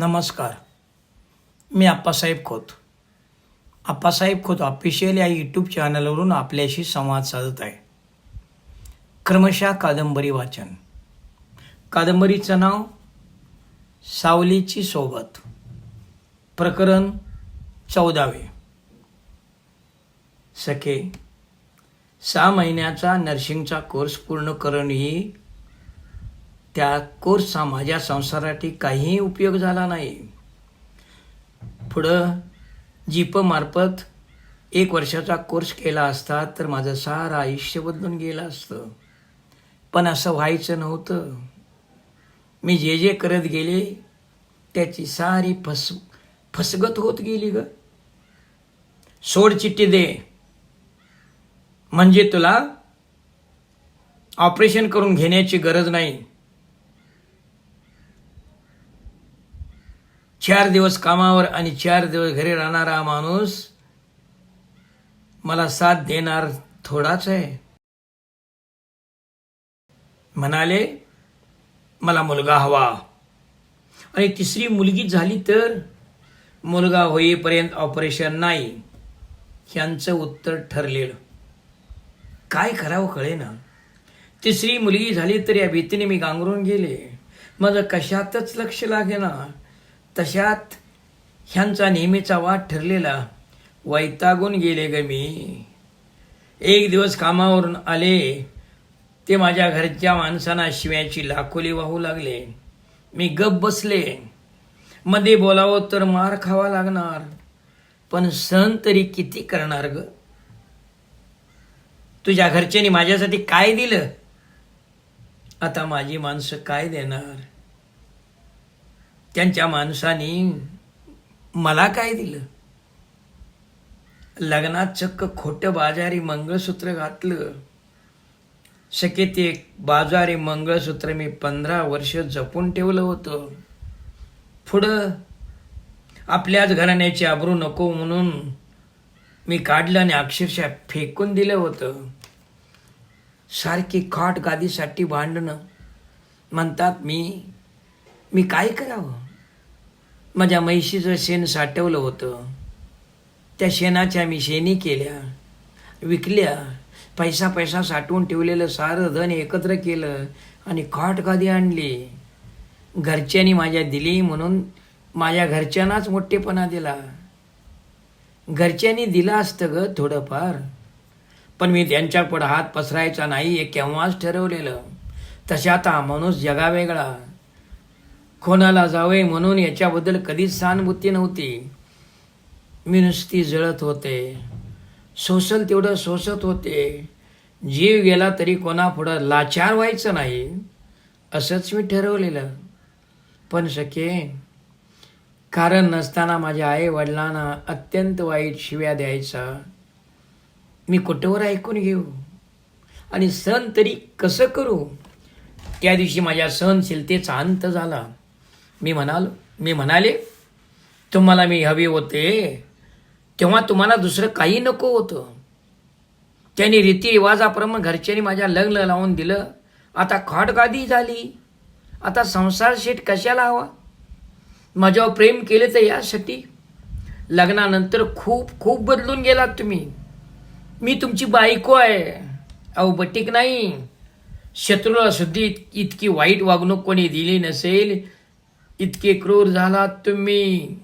नमस्कार. मी आप्पासाहेब खोत. आप्पासाहेब खोत ऑफिशियल या यूट्यूब चॅनलवरून आपल्याशी संवाद साधत आहे. क्रमशः कादंबरी वाचन. कादंबरीचं नाव सावलीची सोबत. प्रकरण चौदावे. सखे सहा महिन्याचा नर्सिंगचा कोर्स पूर्ण करून ही त्या कोर्सचा माझ्या संसारासाठी काहीही उपयोग झाला नाही. पुढं जीपमार्फत एक वर्षाचा कोर्स केला असता तर माझं सारं आयुष्य बदलून गेलं असतं. पण असं व्हायचं नव्हतं. मी जे जे करत गेले त्याची सारी फस फसगत होत गेली ग. सोड चिठ्ठी दे. म्हणजे तुला ऑपरेशन करून घेण्याची गरज नाही. चार दिवस कामावर आणि चार दिवस घरी राहणारा माणूस मला साथ देणार थोडाच आहे. म्हणाले मला मुलगा हवा. आणि तिसरी मुलगी झाली तर मुलगा होईपर्यंत ऑपरेशन नाही यांचं उत्तर ठरलेलं. काय करावं कळे ना तिसरी मुलगी झाली तर या भीतीने मी गांगरून गेले. माझं कशातच लक्ष लागेना. तशात ह्यांचा नेहमीचा वाद ठरलेला वैतागून गेले ग मी. एक दिवस कामावरून आले ते माझ्या घरच्या माणसांना शिव्याची लाखोली वाहू लागले. मी गप बसले. मध्ये बोलावं तर मार खावा लागणार पण सण तरी किती करणार ग? तुझ्या घरच्यांनी माझ्यासाठी काय दिलं? आता माझी माणसं काय देणार? त्यांच्या माणसानी मला काय दिलं? लग्नात चक्क खोटं बाजारी मंगळसूत्र घातलं. शक्य ते बाजारी मंगळसूत्र मी पंधरा वर्ष जपून ठेवलं होतं. पुढं आपल्याच घराण्याची आबरू नको म्हणून मी काढलं आणि अक्षरशः फेकून दिलं होतं. सारखी खाट गादीसाठी भांडणं. म्हणतात मी मी काय करावं? माझ्या म्हैशीचं शेण साठवलं होतं. त्या शेणाच्या मी शेणी केल्या विकल्या पैसा पैसा साठवून ठेवलेलं सारं धन एकत्र केलं आणि खाट गादी आणली. घरच्यांनी माझ्या दिली म्हणून माझ्या घरच्यांनाच मोठेपणा दिला. घरच्यांनी दिलं असतं ग थोडंफार पण मी त्यांच्यापुढं हात पसरायचा नाही हे केव्हाच ठरवलेलं. तशा आता माणूस जगावेगळा. कोणाला जावे म्हणून याच्याबद्दल कधीच सहानुभूती नव्हती. मी नुसती जळत होते. सोसल तेवढं सोसत होते. जीव गेला तरी कोणापुढं लाचार व्हायचं नाही असंच मी ठरवलेलं. पण शके कारण नसताना माझ्या आई वडिलांना अत्यंत वाईट शिव्या द्यायचा. मी कुठंवर ऐकून घेऊ? आणि सण तरी कसं करू? त्या दिवशी माझ्या सहनशीलतेचा अंत झाला. मी म्हणालो मी म्हणाले तुम्हाला मी हवे होते तेव्हा तुम्हाला दुसरं काही नको होतं. त्यांनी रीतिरिवाजाप्रमाणे घरच्यांनी माझ्या लग्न लावून दिलं. आता खाटगादी झाली. आता संसार शेट कशाला हवा? माझ्यावर प्रेम केले तर यासाठी? लग्नानंतर खूप खूप बदलून गेलात तुम्ही. मी तुमची बायको आहे. अहो बटीक नाही. शत्रूला सुद्धा इत इतकी वाईट वागणूक कोणी दिली नसेल इतके क्रूर झालात तुम्ही.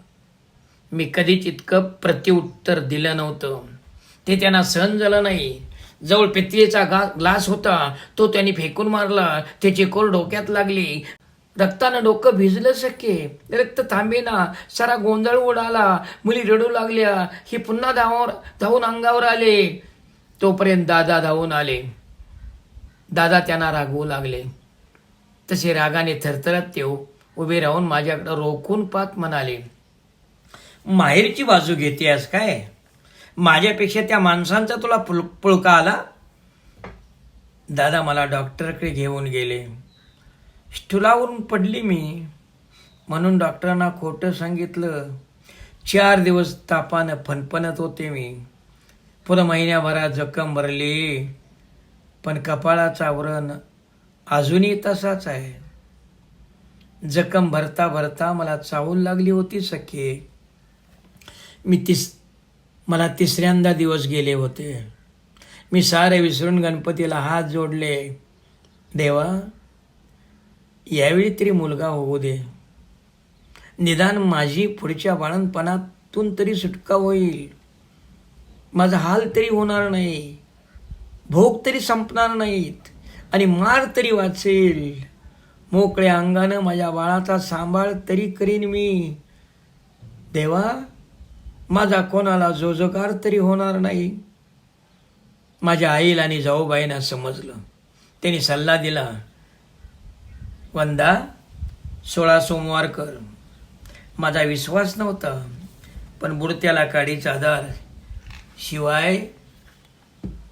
मी कधीच इतकं प्रत्युत्तर दिलं नव्हतं. ते त्यांना सहन झालं नाही. जवळ पितळेचा गा ग्लास होता. तो त्यांनी फेकून मारला. त्याची कोर डोक्यात लागली. रक्तानं डोकं भिजलं शक्य रक्त थांबेना. सारा गोंधळ उडाला. मुली रडू लागल्या. ही पुन्हा धावावर धावून अंगावर आले. तोपर्यंत दादा धावून आले. दादा त्यांना रागवू लागले. तसे रागाने थरथरत ते उभे राहून माझ्याकडे रोखून पाहत म्हणाले. माहेरची बाजू घेतेस काय? माझ्यापेक्षा त्या माणसांचा तुला पुल पुळका आला? दादा मला डॉक्टरकडे घेऊन गेले. स्टुलावरून पडली मी. म्हणून डॉक्टरांना खोटं सांगितलं. चार दिवस तापानं फणफणत होते मी. पुन्हा महिन्याभरात जखम भरली. पण कपाळाचा व्रण अजूनही तसाच आहे. जखम भरता भरता मला चावून लागली होती सखे. मी तिस मला तिसऱ्यांदा दिवस गेले होते. मी सारे विसरून गणपतीला हात जोडले. देवा यावेळी तरी मुलगा होऊ दे. निदान माझी पुढच्या बाळणपणातून तरी सुटका होईल. माझा हाल तरी होणार नाही. भोग तरी संपणार नाहीत. आणि मार तरी वाचेल. मोकळ्या अंगानं माझ्या बाळाचा सांभाळ तरी करीन मी. देवा माझा कोणाला जोजगार तरी होणार नाही. माझ्या आईला आणि जाऊबाईंना समजलं. त्यांनी सल्ला दिला. वंदा सोळा सोमवार कर. माझा विश्वास नव्हता पण बुडत्याला काडीचा आधार. शिवाय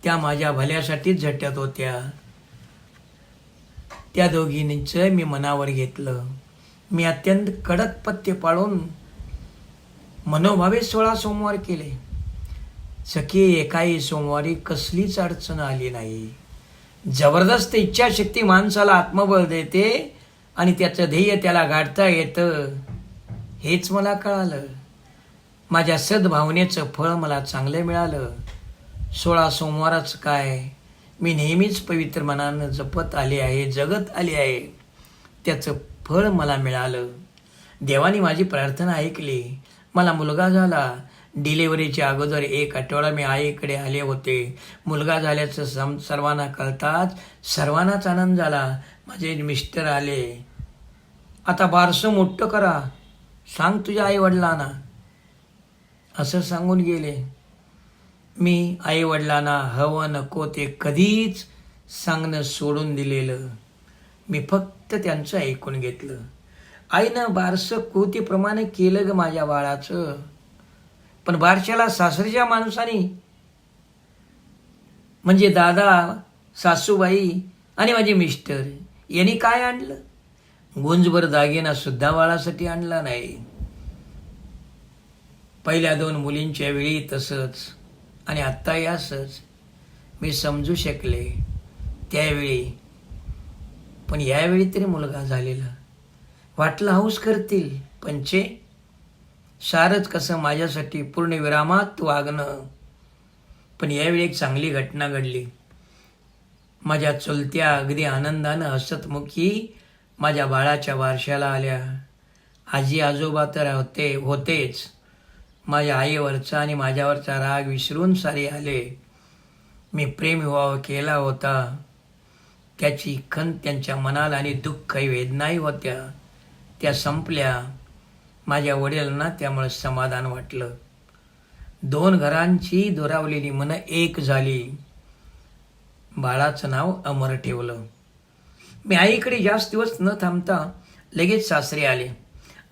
त्या माझ्या भल्यासाठीच झटत होत्या. त्या दोघींचं मी मनावर घेतलं. मी अत्यंत कडक पथ्य पाळून मनोभावे सोळा सोमवार केले. सखी एकाही सोमवारी कसलीच अडचण आली नाही. जबरदस्त इच्छाशक्ती माणसाला आत्मबळ देते आणि त्याचं ध्येय त्याला गाठता येतं हेच मला कळालं. माझ्या सद्भावनेचं फळ मला चांगलं मिळालं. सोळा सोमवारच काय? मी नेहमीच पवित्र मनानं जपत आले आहे जगत आले आहे. त्याचं फळ मला मिळालं. देवाने माझी प्रार्थना ऐकली. मला मुलगा झाला. डिलेवरीच्या अगोदर एक आठवडा मी आईकडे आले होते. मुलगा झाल्याचं सम सर्वांना कळताच सर्वांनाच आनंद झाला. माझे मिस्टर आले. आता बारसं मोठं करा. सांग तुझ्या आई वडिलांना असं सांगून गेले. मी आई वडिलांना हवं नको ते कधीच सांगणं सोडून दिलेलं. मी फक्त त्यांचं ऐकून घेतलं. आईनं बारसं कृतीप्रमाणे केलं ग माझ्या बाळाचं. पण बारशाला सासरीच्या माणसाने म्हणजे दादा सासूबाई आणि माझे मिस्टर यांनी काय आणलं? गुंजभर दागिना सुद्धा बाळासाठी आणला नाही. पहिल्या दोन मुलींच्या वेळी तसंच. आणि आत्ताही असंच मी समजू शकले त्यावेळी. पण यावेळी तरी मुलगा झालेला. वाटलं हौस करतील पंचे सारच कसं माझ्यासाठी पूर्ण विरामात वागणं. पण यावेळी एक चांगली घटना घडली. माझ्या चुलत्या अगदी आनंदानं हसतमुखी माझ्या बाळाच्या वारशाला आल्या. आजी आजोबा तर होते होतेच. माझ्या आईवरचा आणि माझ्यावरचा राग विसरून सारे आले. मी प्रेम विवाह केला होता. त्याची खंत त्यांच्या मनाला आणि दुःख वेदनाही होत्या. त्या संपल्या. माझ्या वडिलांना त्यामुळे समाधान वाटलं. दोन घरांची दुरावलेली मनं एक झाली. बाळाचं नाव अमर ठेवलं. मी आईकडे जास्त दिवस न थांबता लगेच सासरे आले.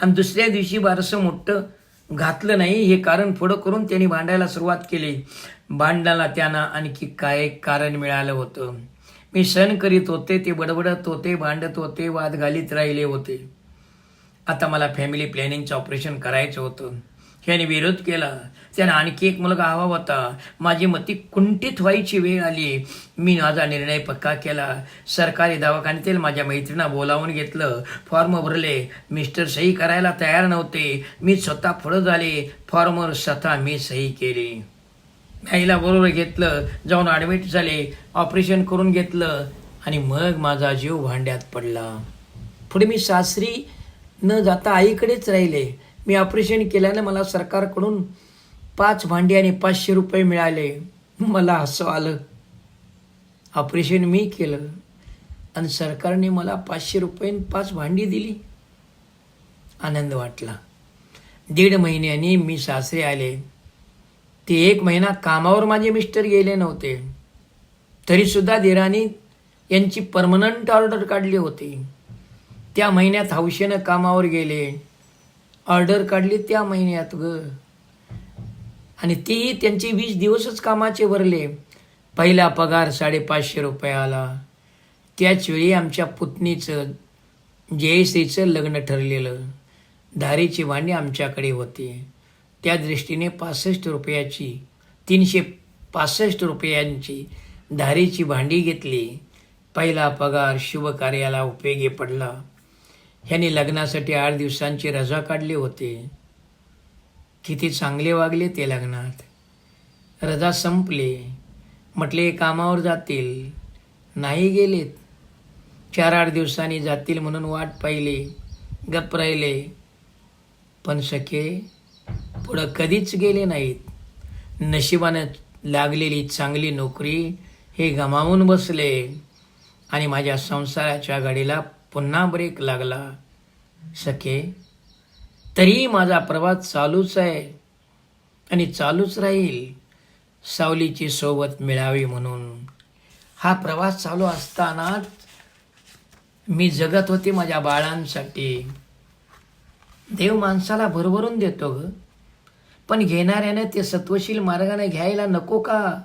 आणि दुसऱ्या दिवशी बारसं मोठं घातलं नाही हे कारण पुढं करून त्यांनी भांडायला सुरुवात केली. भांडणाला त्यांना आणखी काय कारण मिळालं होतं? मी सण करीत होते ते बडबडत होते भांडत होते वाद घालीत राहिले होते. आता मला फॅमिली प्लॅनिंगचं ऑपरेशन करायचं होतं. ह्याने विरोध केला. त्यानं आणखी एक मुलगा हवा होता. माझी मती कुंठित व्हायची वेळ आली. मी माझा निर्णय पक्का केला. सरकारी दवाखान्यातील माझ्या मैत्रिणा बोलावून घेतलं. फॉर्म भरले. मिस्टर सही करायला तयार नव्हते. मी स्वतः फळं झाले. फॉर्मवर स्वतः मी सही केली. आईला बरोबर घेतलं. जाऊन ॲडमिट झाले. ऑपरेशन करून घेतलं. आणि मग माझा जीव भांड्यात पडला. पुढे मी सासरी न जाता आईकडेच राहिले. मी ऑपरेशन केल्यानं मला सरकारकडून पाच भांडी आणि पाचशे रुपये मिळाले. मला हसं आलं. ऑपरेशन मी केलं आणि सरकारने मला पाचशे रुपये पाच भांडी दिली. आनंद वाटला. दीड महिन्याने मी सासरे आले. ते एक महिना कामावर माझे मिस्टर गेले नव्हते. तरीसुद्धा दिराणी यांची परमनंट ऑर्डर काढली होती. त्या महिन्यात हौशेनं कामावर गेले. ऑर्डर काढली त्या महिन्यात ग. आणि तीही त्यांचे वीस दिवसच कामाचे भरले. पहिला पगार साडेपाचशे रुपये आला. त्याचवेळी आमच्या पुतणीचं जयश्रीचं लग्न ठरलेलं. धारेची भांडी आमच्याकडे होती. त्या दृष्टीने पासष्ट रुपयाची तीनशे पासष्ट रुपयांची धारेची भांडी घेतली. पहिला पगार शुभकार्याला उपयोगी पडला. ह्यांनी लग्नासाठी आठ दिवसांची रजा काढली होती. किती चांगले वागले ते लग्नात. रजा संपली. म्हटले कामावर जातील. नाही गेलेत. चार आठ दिवसांनी जातील म्हणून वाट पाहिली. गप्प राहिले. पण सखे पुढं कधीच गेले नाहीत. नशिबानं लागलेली चांगली नोकरी हे गमावून बसले. आणि माझ्या संसाराच्या गाडीला पुन्हा ब्रेक लागला. सखे तरी माझा प्रवास चालूच आहे आणि चालूच राहील सावलीची सोबत मिळावी म्हणून. हा प्रवास चालू असतानाच मी जगत होते माझ्या बाळांसाठी. देव माणसाला भरभरून देतो ग. पण घेणाऱ्याने ते सत्वशील मार्गाने घ्यायला नको का?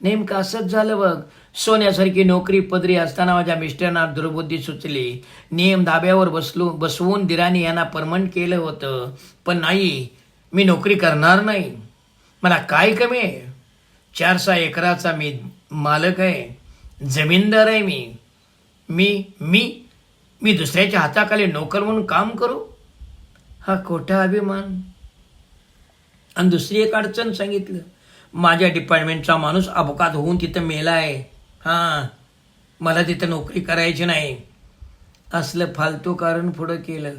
नेमकं असंच झालं बघ. सोन्यासारखी नोकरी पदरी असताना माझ्या मिस्टरांना दुर्बुद्धी सुचली. नियम धाब्यावर बसलो बसवून दिराणी यांना परमनंट केलं होतं. पण नाही मी नोकरी करणार नाही. मला काय कमी आहे? चार सहा एकराचा मी मालक आहे. जमीनदार आहे मी. मी मी मी दुसऱ्याच्या हाताखाली नोकर म्हणून काम करू? हा खोटा अभिमान. आणि दुसरी एक अडचण सांगितलं. माझ्या डिपार्टमेंटचा माणूस अपघात होऊन तिथं मेला आहे. हां. मला तिथं नोकरी करायची नाही. असलं फालतू कारण पुढं केलं.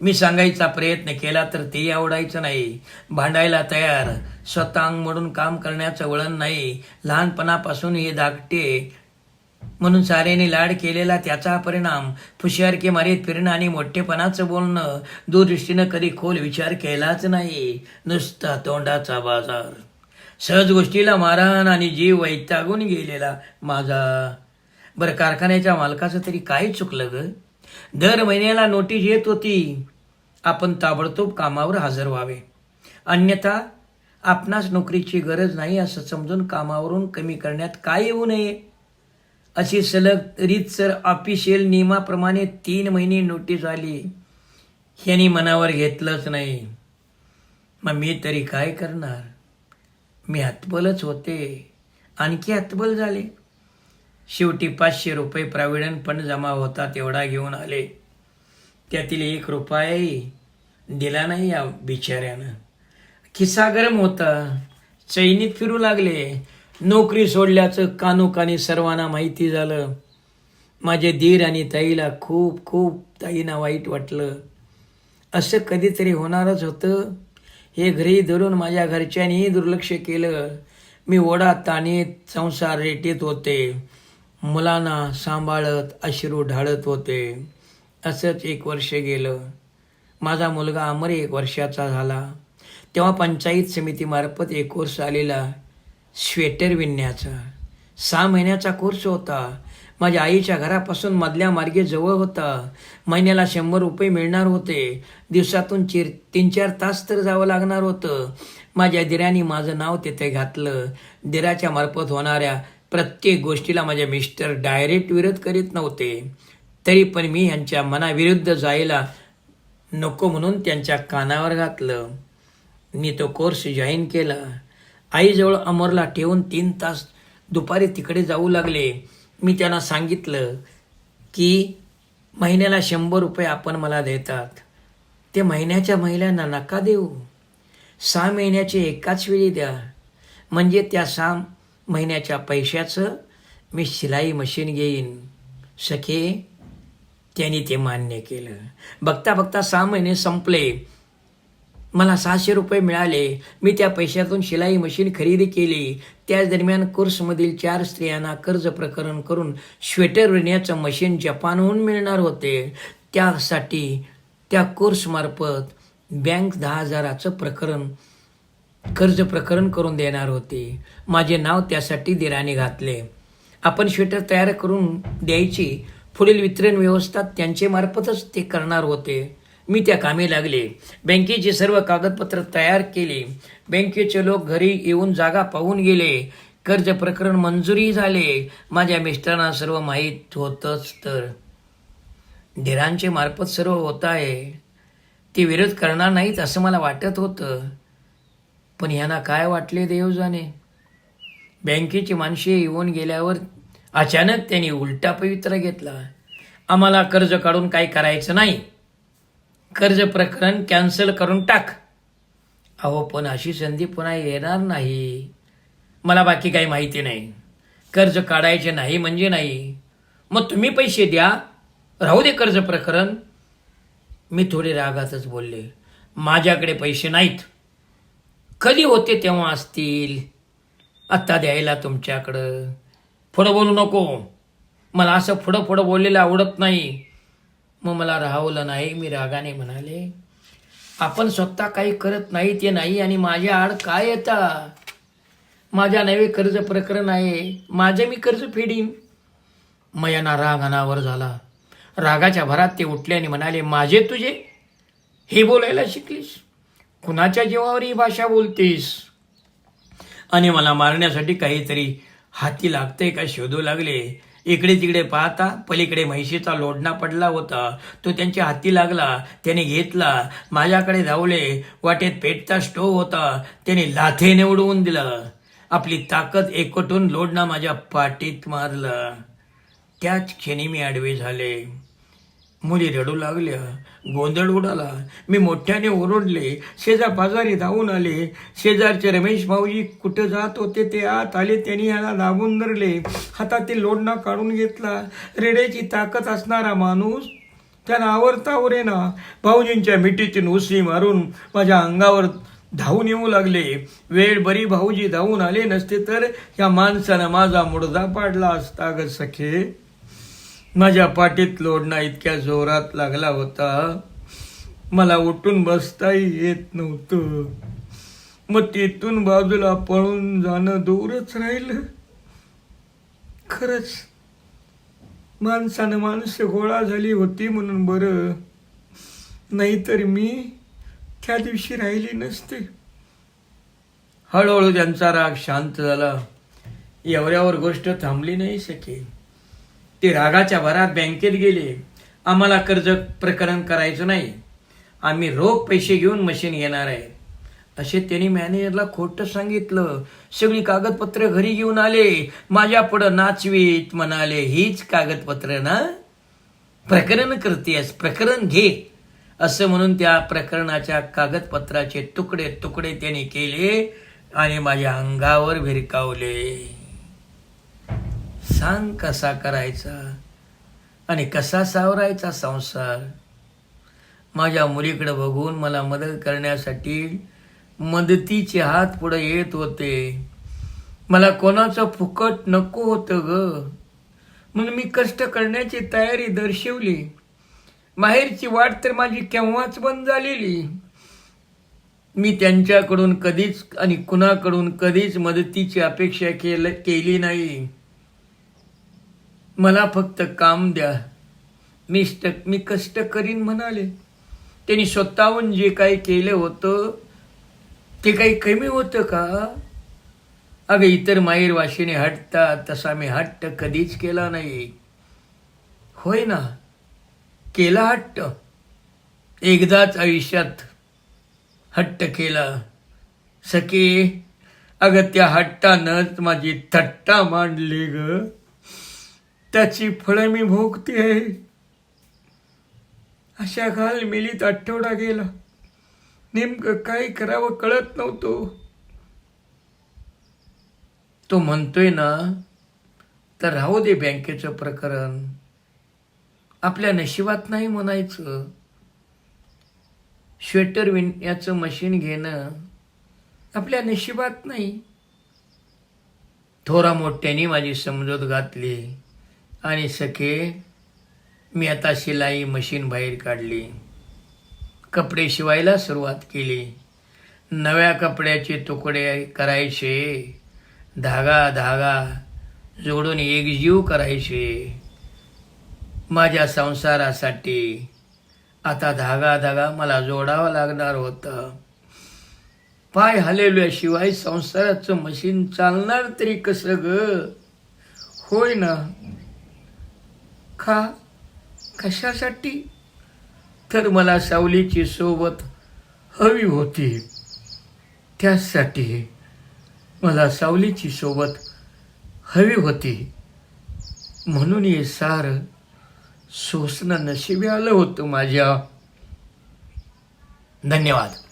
मी सांगायचा प्रयत्न केला तर ते आवडायचं नाही. भांडायला तयार. स्वतः म्हणून काम करण्याचं वळण नाही. लहानपणापासून हे धाकटे म्हणून साऱ्याने लाड केलेला त्याचा परिणाम. फुशियारके मारीत फिरणं आणि मोठेपणाचं बोलणं. दूरदृष्टीनं कधी खोल विचार केलाच नाही. नुसता तोंडाचा बाजार. सहज गोष्टीला मारहाण आणि जीव वैतागून गेलेला माझा. बरं कारखान्याच्या मालकाचं तरी काय चुकलं ग? दर महिन्याला नोटीस येत होती आपण ताबडतोब कामावर हजर व्हावे. अन्यथा आपणास नोकरीची गरज नाही असं समजून कामावरून कमी करण्यात काय येऊ नये? अशी सलग रीतसर ऑफिशियल नियमाप्रमाणे तीन महिने नोटीस आली. ह्यांनी मनावर घेतलंच नाही. मग मी तरी काय करणार? मी हतबलच होते. आणखी हतबल झाले. शेवटी पाचशे रुपये प्राविडन फंड जमा होता तेवढा घेऊन आले. त्यातील एक रुपयाही दिला नाही या बिचाऱ्यानं. खिस्सा गरम होता. चैनीत फिरू लागले. नोकरी सोडल्याचं कानोकानी सर्वांना माहिती झालं. माझे धीर आणि ताईला खूप खूप ताईना वाईट वाटलं. असं कधीतरी होणारच होतं. हे घरी धरून माझ्या घरच्यांनी दुर्लक्ष केलं. मी ओढा ताणीत संसार रेटीत होते. मुलांना सांभाळत अश्रू ढाळत होते. असंच एक वर्ष गेलं. माझा मुलगा अमर एक वर्षाचा झाला. तेव्हा पंचायत समितीमार्फत एक कोर्स आलेला स्वेटर विणण्याचा सहा महिन्याचा कोर्स होता. माझ्या आईच्या घरापासून मधल्या मार्गे जवळ होता. महिन्याला शंभर रुपये मिळणार होते. दिवसातून चिर तीन चार तास तर जावं लागणार होतं. माझ्या दिराने माझं नाव तिथे घातलं. दिराच्या मार्फत होणाऱ्या प्रत्येक गोष्टीला माझे मिस्टर डायरेक्ट विरोध करीत नव्हते. तरी पण मी ह्यांच्या मनाविरुद्ध जायला नको म्हणून त्यांच्या कानावर घातलं. मी तो कोर्स जॉईन केला. आईजवळ अमरला ठेवून तीन तास दुपारी तिकडे जाऊ लागले. मी त्यांना सांगितलं की महिन्याला शंभर रुपये आपण मला देतात. ते महिन्याच्या महिलांना नका देऊ. सहा महिन्याचे एकाच वेळी द्या. म्हणजे त्या सहा महिन्याच्या पैशाचं मी शिलाई मशीन घेईन. सखे त्यांनी ते मान्य केलं. बघता बघता सहा महिने संपले. मला सहाशे रुपये मिळाले. मी त्या पैशातून शिलाई मशीन खरेदी केली. त्याच दरम्यान कोर्समधील चार स्त्रियांना कर्ज प्रकरण करून स्वेटर विणण्याचं मशीन जपानहून मिळणार होते. त्यासाठी त्या कोर्समार्फत बँक दहा हजाराचं प्रकरण कर्ज प्रकरण करून देणार होते. माझे नाव त्यासाठी दिराने घातले. आपण स्वेटर तयार करून द्यायची. पुढील वितरण व्यवस्था त्यांचे मार्फतच ते करणार होते. मी त्या कामी लागले. बँकेची सर्व कागदपत्र तयार केली. बँकेचे लोक घरी येऊन जागा पाहून गेले. कर्ज प्रकरण मंजुरी झाले. माझ्या मिस्टरांना सर्व माहीत होतंच तर. धीरांचे मार्फत सर्व होत आहे. ते विरोध करणार नाहीत असं मला वाटत होतं. पण यांना काय वाटले देव जाणे बँकेची माणसे येऊन गेल्यावर अचानक त्यांनी उलटा पवित्रा घेतला. आम्हाला कर्ज काढून काही करायचं नाही. कर्ज प्रकरण कॅन्सल करून टाक. अहो पण अशी संधी पुन्हा येणार नाही. मला बाकी काही माहिती नाही. कर्ज काढायचे नाही म्हणजे नाही. मग तुम्ही पैसे द्या. राहू दे कर्ज प्रकरण. मी थोडे रागातच बोलले. माझ्याकडे पैसे नाहीत. कधी होते तेव्हा असतील? आत्ता द्यायला तुमच्याकडं. पुढं बोलू नको. मला असं पुढं पुढं बोललेलं आवडत नाही. मग मला राहवलं नाही मी रागाने म्हणाले आपण स्वतः काही करत नाही ते नाही आणि माझ्या आड काय येता? माझ्या नवे कर्ज प्रकरण आहे माझे मी कर्ज फेडीन. मयाना राग अनावर झाला. रागाच्या भरात ते उठले आणि म्हणाले माझे तुझे? हे बोलायला शिकलीस? कुणाच्या जीवावर ही भाषा बोलतेस? आणि मला मारण्यासाठी काहीतरी हाती लागते का शोधू लागले. इकडे तिकडे पाहता पलीकडे म्हैशीचा लोडणा पडला होता. तो त्यांच्या हाती लागला. त्याने घेतला. माझ्याकडे धावले. वाटेत पेटता स्टोव होता. त्याने लाथेने उडवून दिलं. आपली ताकद एकवटून लोडणा माझ्या पाठीत मारला. त्याच क्षणी मी आडवे झाले. मुली रडू लागल्या गोंधळ उडाला. मी मोठ्याने ओरडले शेजापाजारी धावून आले. शेजारचे रमेश भाऊजी कुठे जात होते ते आत आले त्यांनी याला दाबून धरले. हातातील लोडणा काढून घेतला. रेड्याची ताकद असणारा माणूस त्याला आवरता ना भाऊजींच्या मिठीची उसळी मारून माझ्या अंगावर धावून येऊ लागले. वेळ बरी भाऊजी धावून आले नसते तर या माणसानं माझा मुडदा पाडला असता ग सखे. माझ्या पाठीत लोडणा इतक्या जोरात लागला होता. मला उठून बसताही येत नव्हतं. मग तिथून बाजूला पळून जाणं दूरच राहिलं. खरंच माणसानं माणसं गोळा झाली होती म्हणून बरं. नाहीतर मी त्या दिवशी राहिली नसते. हळूहळू त्यांचा राग शांत झाला. एवढ्यावर गोष्ट थांबली नाही शकेल. ते रागाच्या भरात बँकेत गेले. आम्हाला कर्ज प्रकरण करायचं नाही. आम्ही रोख पैसे घेऊन मशीन घेणार आहे. असे त्यांनी मॅनेजरला खोटं सांगितलं. सगळी कागदपत्र घरी घेऊन आले. माझ्या पुढं नाचवीत म्हणाले हीच कागदपत्र ना? प्रकरण करतेस प्रकरण घे. असं म्हणून त्या प्रकरणाच्या कागदपत्राचे तुकडे तुकडे त्यांनी केले आणि माझ्या अंगावर भिरकावले सांग कसा करायचा आणि कसा सावरायचा संसार? माझ्या मुलीकडे बघून मला मदत करण्यासाठी मदतीचे हात पुढे येत होते. मला कोणाचं फुकट नको होतं ग. म्हणून मी कष्ट करण्याची तयारी दर्शवली. माहेरची वाट तर माझी केव्हाच बंद झालेली. मी त्यांच्याकडून कधीच आणि कुणाकडून कधीच मदतीची अपेक्षा केल केली नाही. मला फक्त काम द्या. मी स्ट मी कष्ट करीन म्हणाले. त्यांनी स्वतःहून जे काही केलं होतं ते काही कमी होतं का? अगं इतर माहेर वाशीने हटतात तसा मी हट्ट कधीच केला नाही. होय ना? केला हट्ट. एकदाच आयुष्यात हट्ट केला. सके अगं त्या हट्टानंच माझी थट्टा मांडली ग. त्याची फळं मी भोगते. आहे अशा घाल मिलीत आठवडा गेला. नेमकं काय करावं कळत नव्हतो. तो म्हणतोय ना तर राहू दे बँकेचं प्रकरण. आपल्या नशिबात नाही म्हणायचं. स्वेटर विणण्याचं मशीन घेणं आपल्या नशिबात नाही. थोरा मोठ्याने माझी समजूत घातली. आणि सखे मी आता शिलाई मशीन बाहेर काढली. कपडे शिवायला सुरुवात केली. नव्या कपड्याचे तुकडे करायचे. धागा धागा जोडून एकजीव करायचे. माझ्या संसारासाठी आता धागा धागा मला जोडावा लागणार होता. पाय हलेल्याशिवाय संसाराचं मशीन चालणार तरी कसं ग? होय ना? का? कशासाठी? तर मला सावलीची सोबत हवी होती. त्यासाठी मला सावलीची सोबत हवी होती. म्हणून हे सार सोसणं नशिबी आलं होतं माझ्या. धन्यवाद.